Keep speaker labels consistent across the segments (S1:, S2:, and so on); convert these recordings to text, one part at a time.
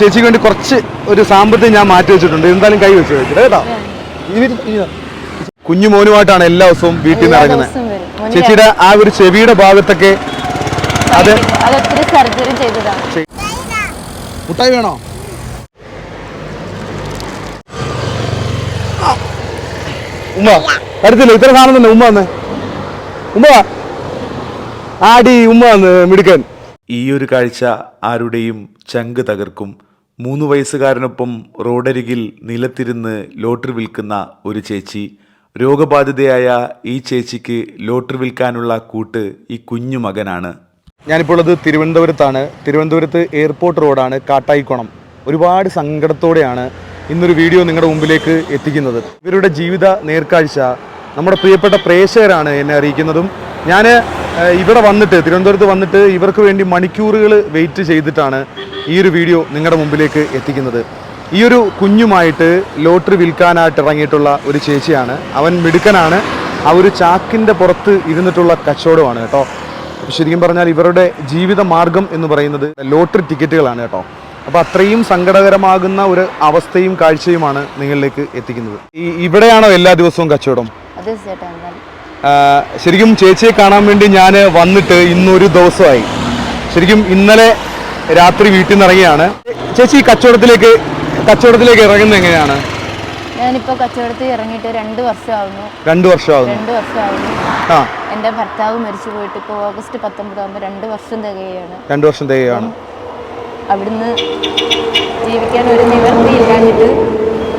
S1: ചേച്ചിക്ക് വേണ്ടി കുറച്ച് ഒരു സാമ്പത്തികം ഞാൻ മാറ്റി വെച്ചിട്ടുണ്ട്. എന്തായാലും കൈ വെച്ച് വെച്ചിട്ട് കേട്ടോ. കുഞ്ഞു മോനുമായിട്ടാണ് എല്ലാ ദിവസവും വീട്ടിൽ നിന്ന് ഇറങ്ങുന്നത്. ചേച്ചിയുടെ ആ ഒരു ചെവിയുടെ ഭാഗത്തൊക്കെ അത് മുട്ടായി വേണോ? ഉമ്മ അടുത്തില്ല ഇത്ര സാധനം തന്നെ ഉമ്മ വന്ന്. ഉമ്മ ആടി ഉമ്മ വന്ന് മിടുക്കൻ.
S2: ഈ ഒരു കാഴ്ച ആരുടെയും ചങ്ക് തകർക്കും. മൂന്ന് വയസ്സുകാരനൊപ്പം റോഡരികിൽ നിലത്തിരുന്ന് ലോട്ടറി വിൽക്കുന്ന ഒരു ചേച്ചി. രോഗബാധിതയായ ഈ ചേച്ചിക്ക് ലോട്ടറി വിൽക്കാനുള്ള കൂട്ട് ഈ കുഞ്ഞു മകനാണ്.
S1: ഞാനിപ്പോൾ ഉള്ളത് തിരുവനന്തപുരത്താണ്. തിരുവനന്തപുരത്ത് എയർപോർട്ട് റോഡാണ് കാട്ടായിക്കോണം. ഒരുപാട് സങ്കടത്തോടെയാണ് ഇന്നൊരു വീഡിയോ നിങ്ങളുടെ മുമ്പിലേക്ക് എത്തിക്കുന്നത്. ഇവരുടെ ജീവിത നേർക്കാഴ്ച നമ്മുടെ പ്രിയപ്പെട്ട പ്രേക്ഷകരാണ് എന്നെ അറിയിക്കുന്നതും. ഞാൻ ഇവിടെ വന്നിട്ട് തിരുവനന്തപുരത്ത് വന്നിട്ട് ഇവർക്ക് വേണ്ടി മണിക്കൂറുകൾ വെയിറ്റ് ചെയ്തിട്ടാണ് ഈ ഒരു വീഡിയോ നിങ്ങളുടെ മുമ്പിലേക്ക് എത്തിക്കുന്നത്. ഈ ഒരു കുഞ്ഞുമായിട്ട് ലോട്ടറി വിൽക്കാനായിട്ട് ഇറങ്ങിയിട്ടുള്ള ഒരു ചേച്ചിയാണ്. അവൻ മിടുക്കനാണ്. ആ ഒരു ചാക്കിന്റെ പുറത്ത് ഇരുന്നിട്ടുള്ള കച്ചവടമാണ് കേട്ടോ. ശരിക്കും പറഞ്ഞാൽ ഇവരുടെ ജീവിത മാർഗം എന്ന് പറയുന്നത് ലോട്ടറി ടിക്കറ്റുകളാണ് കേട്ടോ. അപ്പോൾ അത്രയും സങ്കടകരമാകുന്ന ഒരു അവസ്ഥയും കാഴ്ചയുമാണ് നിങ്ങളിലേക്ക് എത്തിക്കുന്നത്. ഈ ഇവിടെയാണോ എല്ലാ ദിവസവും കച്ചവടം? ശരിക്കും ചേച്ചിയെ കാണാൻ വേണ്ടി ഞാൻ വന്നിട്ട് ഇന്നൊരു ദിവസമായി. ശരിക്കും ഇന്നലെ രാത്രി വീട്ടിൽ നിന്ന് ഇറങ്ങിയാണ്. ചേച്ചി കച്ചവടത്തിലേക്ക് കച്ചവടത്തിലേക്ക് ഇറങ്ങുന്നത് എങ്ങനെയാണ്?
S3: ഞാനിപ്പോ കച്ചവടത്തിൽ ഇറങ്ങിയിട്ട് രണ്ട് വർഷമാവുന്നു.
S1: രണ്ട് വർഷമാകുന്നു
S3: രണ്ട് വർഷമാവുന്നു.
S1: ആ.
S3: എന്റെ ഭർത്താവ് മരിച്ചു പോയിട്ട് ഇപ്പൊ ഓഗസ്റ്റ് പത്തൊമ്പതാകുമ്പോൾ രണ്ട് വർഷം തികയാണ്
S1: രണ്ട് വർഷം തികയാണ്
S3: അവിടുന്ന് ജീവിക്കാൻ ഒരു നിവൃത്തി ഇല്ലാഞ്ഞിട്ട്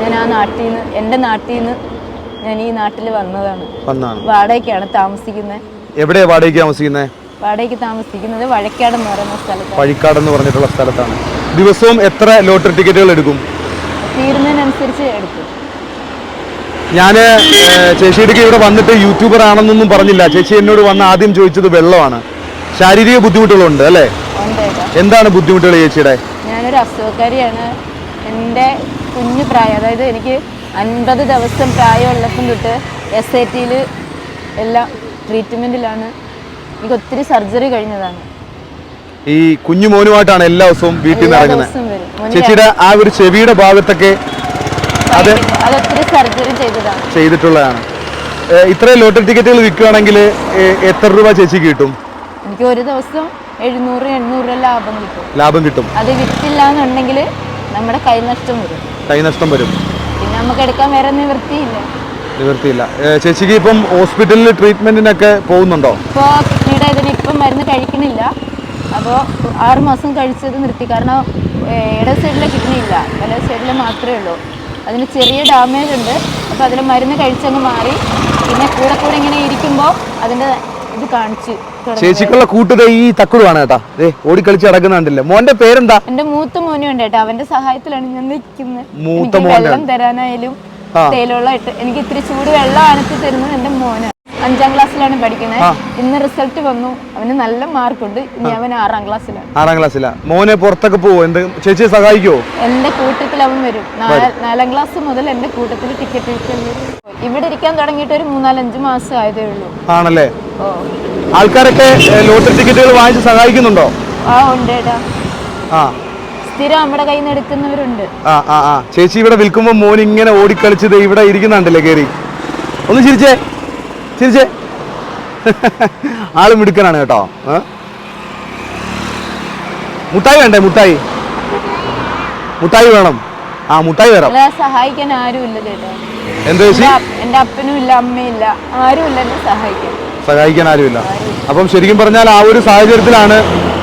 S3: ഞാൻ ആ നാട്ടിൽ നിന്ന് എന്റെ നാട്ടിൽ നിന്ന് ഞാൻ ഈ നാട്ടിൽ വന്നതാണ്.
S1: വന്നാണ്.
S3: വാടകയ്ക്കാണ് താമസിക്കുന്നത്
S1: എവിടെയാ വാടകയ്ക്ക് താമസിക്കുന്നത്
S3: വാടകയ്ക്ക് താമസിക്കുന്നത് വഴക്കാട് എന്ന് പറയുന്ന സ്ഥലത്താണ്.
S1: വഴിക്കാട് എന്ന് പറഞ്ഞിട്ടുള്ള സ്ഥലത്താണ്. ദിവസവും എത്ര ലോട്ടറി ടിക്കറ്റുകൾ എടുക്കും?
S3: തീരുന്നതിനനുസരിച്ച് എടുക്കും.
S1: ഞാൻ ചേച്ചിയുടെ ഇവിടെ വന്നിട്ട് യൂട്യൂബർ ആണെന്നൊന്നും പറഞ്ഞില്ല. ചേച്ചി എന്നോട് വന്ന് ആദ്യം ചോദിച്ചത് വെള്ളമാണ്. ശാരീരിക ബുദ്ധിമുട്ടുകളുണ്ട് അല്ലേ? എന്താണ് ബുദ്ധിമുട്ടുകൾ ചേച്ചിയുടെ?
S3: ഞാനൊരു അസുഖക്കാരിയാണ്. എന്റെ കുഞ്ഞു പ്രായം അതായത് എനിക്ക് അൻപത് ദിവസം പ്രായമുള്ളപ്പം തൊട്ട് എസ് ഐ ടിയിൽ എല്ലാം ട്രീറ്റ്മെന്റിലാണ് എനിക്ക് ഒത്തിരി സർജറി കഴിഞ്ഞതാണ്.
S1: ഈ കുഞ്ഞു മോനുമായിട്ടാണ് എല്ലാ ദിവസവും വീട്ടിൽ നിന്ന് ഇറങ്ങുന്നത്. ചേച്ചിയുടെ ആ ഒരു ചെവിയുടെ ഭാഗത്തൊക്കെ അത്
S3: അതൊത്തിരി സർജറി ചെയ്തതാണ്.
S1: ചെയ്തിട്ടുള്ളതാണ്. ഇത്രയും ലോട്ടറി ടിക്കറ്റുകൾ വിൽക്കുകയാണെങ്കിൽ എത്ര രൂപ ചേച്ചി കിട്ടും?
S3: എനിക്ക് ഒരു ദിവസം എഴുന്നൂറ് എണ്ണൂറ് രൂപ ലാഭം കിട്ടും.
S1: ലാഭം കിട്ടും.
S3: അത് വിറ്റില്ല എന്നുണ്ടെങ്കിൽ നമ്മുടെ കൈനഷ്ടം വരും.
S1: കൈനഷ്ടം വരും.
S3: നമുക്ക് എടുക്കാൻ വേറെ നിവൃത്തിയില്ല.
S1: നിവൃത്തിയില്ല. ചേച്ചിക്ക് ഇപ്പം ഹോസ്പിറ്റലിൽ ട്രീറ്റ്മെന്റിനൊക്കെ പോകുന്നുണ്ടോ?
S3: ഇപ്പോൾ കിഡ്നിയുടെ ഇതിന് ഇപ്പം മരുന്ന് കഴിക്കണില്ല അപ്പോൾ ആറ് മാസം കഴിച്ചത് നിർത്തി. കാരണം ഇട സൈഡിലെ കിഡ്നി ഇല്ല. വല സൈഡിൽ മാത്രമേ ഉള്ളൂ. അതിന് ചെറിയ ഡാമേജ് ഉണ്ട്. അപ്പോൾ അതിൽ മരുന്ന് കഴിച്ചങ്ങ് മാറി. പിന്നെ കൂടെ കൂടെ ഇങ്ങനെ ഇരിക്കുമ്പോൾ അതിന്റെ ഇത് കാണിച്ചു
S1: ചേച്ചിക്കുള്ള കൂട്ടുക ഈ തക്കുടുവാണ് കേട്ടാ. ഓടിക്കളിച്ച് നടക്കുന്നുണ്ടല്ലേ മോന്റെ പേരെന്താ?
S3: എന്റെ മൂത്ത മോനും ഉണ്ട് കേട്ടോ. അവന്റെ സഹായത്തിലാണ് ഞാൻ നിൽക്കുന്നത്.
S1: മൂത്ത
S3: മോൻ
S1: മോനാണ്.
S3: വെള്ളം തരാനായാലും
S1: തേലുള്ള
S3: തേയിലുള്ള എനിക്ക് ഇത്തിരി ചൂട് വെള്ളം അനത്തി തരുന്നത് എന്റെ മോന് അഞ്ചാം ക്ലാസ്സിലാണ് പഠിക്കുന്നത്. ഇന്ന് റിസൾട്ട് വന്നു. അവന് നല്ല മാർക്ക് ഉണ്ട് ഇനി അവൻ ആറാം ക്ലാസ്സിലാണ്.
S1: ആറാം ക്ലാസ്സിലാ. മോനെ പുറത്തൊക്കെ പോവോ? എന്ത് ചേച്ചിയെ സഹായിക്കോ?
S3: എന്റെ കൂട്ടത്തിൽ അവൻ വരും. നാല- ക്ലാസ് മുതൽ എന്റെ കൂട്ടത്തിൽ ടിക്കറ്റ് ഇവിടെ ഇരിക്കാൻ തുടങ്ങിയിട്ട് ഒരു മൂന്നാലഞ്ച് മാസം ആയതേ ഉള്ളൂ.
S1: ആണല്ലേ? ആൾക്കാരൊക്കെ ലോട്ടറി ടിക്കറ്റുകൾ വാങ്ങിച്ച് സഹായിക്കുന്നുണ്ടോ?
S3: ആ ഉണ്ട്
S1: ആ.
S3: സ്ഥിരം നമ്മുടെ കയ്യിൽ നിന്ന് എടുക്കുന്നവരുണ്ട്.
S1: ആ ആ ചേച്ചി ഇവിടെ വിൽക്കുമ്പോൾ മോൻ ഇങ്ങനെ ഓടിക്കളിച്ചത് ഇവിടെ ഇരിക്കുന്നുണ്ടല്ലേ കേറി? ഒന്ന് ചിരിച്ചേ. ചിരിച്ചേ ആൾ മിടുക്കനാണ് കേട്ടോ. മുട്ടായി വേണ്ടേ? മുട്ടായി. മുട്ടായി വേണം. ആ മുട്ടായി വേണം
S3: അല്ല സഹായിക്കാൻ ആരുമില്ല ചേട്ടാ.
S1: എന്താ ചേച്ചി?
S3: എന്റെ അപ്പനും ഇല്ല അമ്മയില്ല. ആരുമില്ല എന്നെ സഹായിക്കാൻ.
S1: സഹായിക്കാൻ ആരുമില്ല. അപ്പം ശരിക്കും പറഞ്ഞാൽ ആ ഒരു സാഹചര്യത്തിലാണ്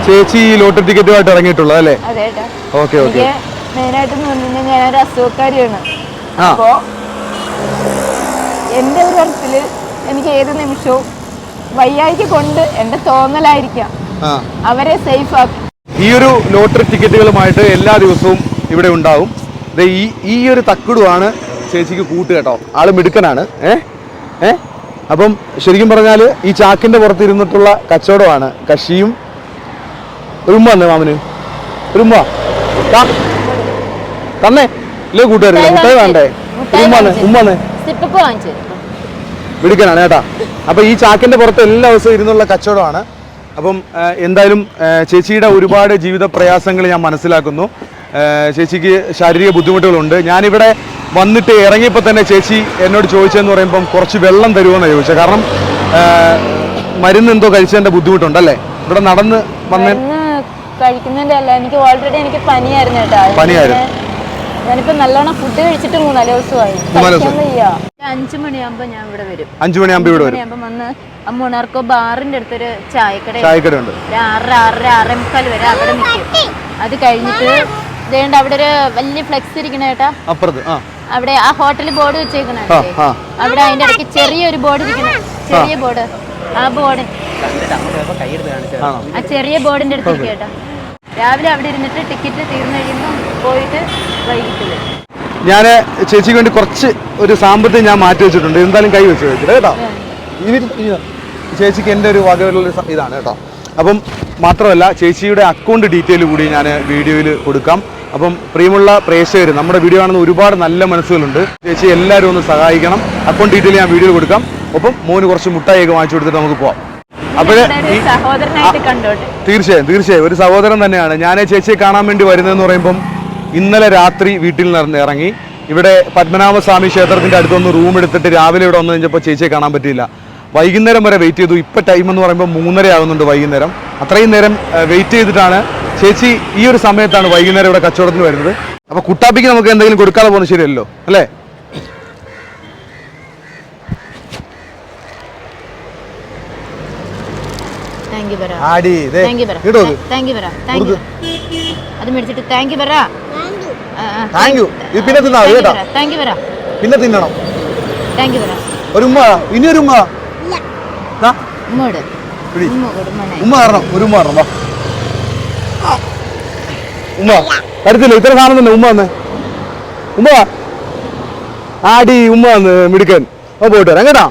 S1: ചേച്ചി ഈ ലോട്ടറി ടിക്കറ്റുമായിട്ട് ഇറങ്ങിയിട്ടുള്ളത് അല്ലേ? Okay okay.
S3: ഞാനൊരു അസുഖക്കാരിയാണ്.
S1: എന്റെ
S3: അപ്പോ ഒരു തരത്തിൽ എനിക്ക് ഏത് നിമിഷവും വയ്യായിക്ക് കൊണ്ട് എന്റെ തോന്നലായിരിക്കാം. അവരെ സേഫ് ആക്കും.
S1: ഈ ഒരു ലോട്ടറി ടിക്കറ്റുകളുമായിട്ട് എല്ലാ ദിവസവും ഇവിടെ ഉണ്ടാവും. ഈ ഈ ഒരു തക്കുടുവാണ് ചേച്ചിക്ക് കൂട്ട് കേട്ടോ. ആൾ മിടുക്കനാണ്. ഏ? ഏ? അപ്പം ശരിക്കും പറഞ്ഞാൽ ഈ ചാക്കിന്റെ പുറത്ത് ഇരുന്നിട്ടുള്ള കച്ചവടമാണ്. കഷിയും ഉമ്മ തന്നെ മാമന്. ഉമ്മ തന്നെ. ഇല്ലേ കൂട്ടുകാരില്ലേ മുട്ടായി വേണ്ടേ? ഉമ്മ ഉമ്മ വന്നേ
S3: സിപ്പപ്പ് വാങ്ങിച്ചു തരും
S1: മിടുക്കനാണ് കേട്ടാ. അപ്പൊ ഈ ചാക്കിന്റെ പുറത്ത് എല്ലാ ദിവസവും ഇരുന്നുള്ള കച്ചവടമാണ്. അപ്പം എന്തായാലും ചേച്ചിയുടെ ഒരുപാട് ജീവിത പ്രയാസങ്ങൾ ഞാൻ മനസ്സിലാക്കുന്നു. ചേച്ചിക്ക് ശാരീരിക ബുദ്ധിമുട്ടുകളുണ്ട്. ഞാനിവിടെ വന്നിട്ട് ഇറങ്ങിയപ്പോൾ തന്നെ ചേച്ചി എന്നോട് ചോദിച്ചതെന്ന് പറയുമ്പം കുറച്ച് വെള്ളം തരുമെന്നാണ് ചോദിച്ചത്. കാരണം മരുന്ന് എന്തോ കഴിച്ചതിന്റെ ബുദ്ധിമുട്ടുണ്ടല്ലേ? ഇവിടെ നടന്ന് വന്ന്
S3: കഴിക്കുന്നതല്ല എനിക്ക് ഓൾറെഡി എനിക്ക് പനിയായിരുന്നു കേട്ടോ.
S1: പനിയായിരുന്നു.
S3: ഞാനിപ്പോ നല്ലോണം ഫുഡ് കഴിച്ചിട്ട് മൂന്നാൽ ദിവസമായി അഞ്ചു മണിയാകുമ്പോ ഞാൻ ഇവിടെ വരും.
S1: അഞ്ചു ഇവിടെ വരും.
S3: വന്ന് മൂന്നാർക്കോ ബാറിന്റെ അടുത്തൊരു ചായക്കട
S1: ചായക്കട
S3: ഉണ്ട് ആറര ആറര ആറേ മുക്കാൽ വരെ അവിടെ നിൽക്കും അത് കഴിഞ്ഞിട്ട് ഇതേണ്ട അവിടെ ഒരു വലിയ ഫ്ലെക്സ് ഇരിക്കണ കേട്ടാ
S1: അപ്പുറത്ത്
S3: അവിടെ ആ ഹോട്ടൽ ബോർഡ് വെച്ചേക്കണേ. അവിടെ അതിന്റെ ഇടയ്ക്ക് ചെറിയൊരു ബോർഡ് ഇരിക്കണേ. ചെറിയ ബോർഡ് ആ ബോർഡ് ആ ചെറിയ ബോർഡിന്റെ അടുത്ത് കേട്ടോ. രാവിലെ അവിടെ ഇരുന്നിട്ട് ടിക്കറ്റ് തീർന്നു കഴിയുമ്പോൾ പോയിട്ട് വൈകിട്ട് വരും
S1: ഞാൻ ചേച്ചിക്ക് വേണ്ടി കുറച്ച് ഒരു സാമ്പത്തികം ഞാൻ മാറ്റി വെച്ചിട്ടുണ്ട്. എന്തായാലും കൈ വെച്ച് വെച്ചിട്ട് കേട്ടോ? ചേച്ചിക്ക് എന്റെ ഒരു വകയുള്ള ഇതാണ് കേട്ടോ. അപ്പം മാത്രമല്ല ചേച്ചിയുടെ അക്കൗണ്ട് ഡീറ്റെയിൽ കൂടി ഞാൻ വീഡിയോയിൽ കൊടുക്കാം. അപ്പം പ്രിയമുള്ള പ്രേക്ഷകർ നമ്മുടെ വീഡിയോ കാണുന്ന ഒരുപാട് നല്ല മനസ്സുകളുണ്ട്. ചേച്ചി എല്ലാവരും ഒന്ന് സഹായിക്കണം. അക്കൗണ്ട് ഡീറ്റെയിൽ ഞാൻ വീഡിയോ കൊടുക്കാം. ഒപ്പം മോന് കുറച്ച് മുട്ടായിയൊക്കെ വാങ്ങിച്ചു കൊടുത്തിട്ട് നമുക്ക് പോവാം. അപ്പോഴേ തീർച്ചയായും തീർച്ചയായും. ഒരു സഹോദരൻ തന്നെയാണ്. ഞാൻ ചേച്ചിയെ കാണാൻ വേണ്ടി വരുന്നതെന്ന് പറയുമ്പം ഇന്നലെ രാത്രി വീട്ടിൽ നിന്ന് ഇറങ്ങി. ഇവിടെ പത്മനാഭസ്വാമി ക്ഷേത്രത്തിന്റെ അടുത്തൊന്ന് റൂം എടുത്തിട്ട് രാവിലെ ഇവിടെ വന്നു കഴിഞ്ഞപ്പോൾ ചേച്ചിയെ കാണാൻ പറ്റിയില്ല. വൈകുന്നേരം വരെ വെയിറ്റ് ചെയ്തു. ഇപ്പം ടൈം എന്ന് പറയുമ്പോൾ മൂന്നര ആകുന്നുണ്ട് വൈകുന്നേരം. അത്രയും നേരം വെയിറ്റ് ചെയ്തിട്ടാണ് ചേച്ചി ഈ ഒരു സമയത്താണ് വൈകുന്നേരം ഇവിടെ കച്ചവടത്തിന് വരുന്നത്. അപ്പോൾ കുട്ടാപ്പിക്ക് നമുക്ക് എന്തെങ്കിലും കൊടുക്കാതെ പോകുന്നത് ശരിയല്ലോ അല്ലേ?
S3: താങ്ക് യു പറ
S1: ആടി ദേ,
S3: താങ്ക് യു പറ
S1: ഇങ്ങോട്ട് നോക്ക്.
S3: താങ്ക് യു പറ താങ്ക് യു.
S1: ഇത് പിന്നെ തിന്നാ കേട്ടോ.
S3: താങ്ക് യു പറ
S1: പിന്നെ തിന്നണം.
S3: താങ്ക് യു പറ
S1: ഒരു ഉമ്മ ഇനി ഒരു ഉമ്മ കാരണം ഒരു ഉമ്മ കാരണം വാ. ഉമ്മ കരുത്തില്ല ഇത്ര സാധനം തന്നെ ഉമ്മ തന്നെ ഉമ്മ ആടി ഉമ്മ മിടുക്കൻ. ഓ പോയിട്ട് വരാം. കേട്ടാ?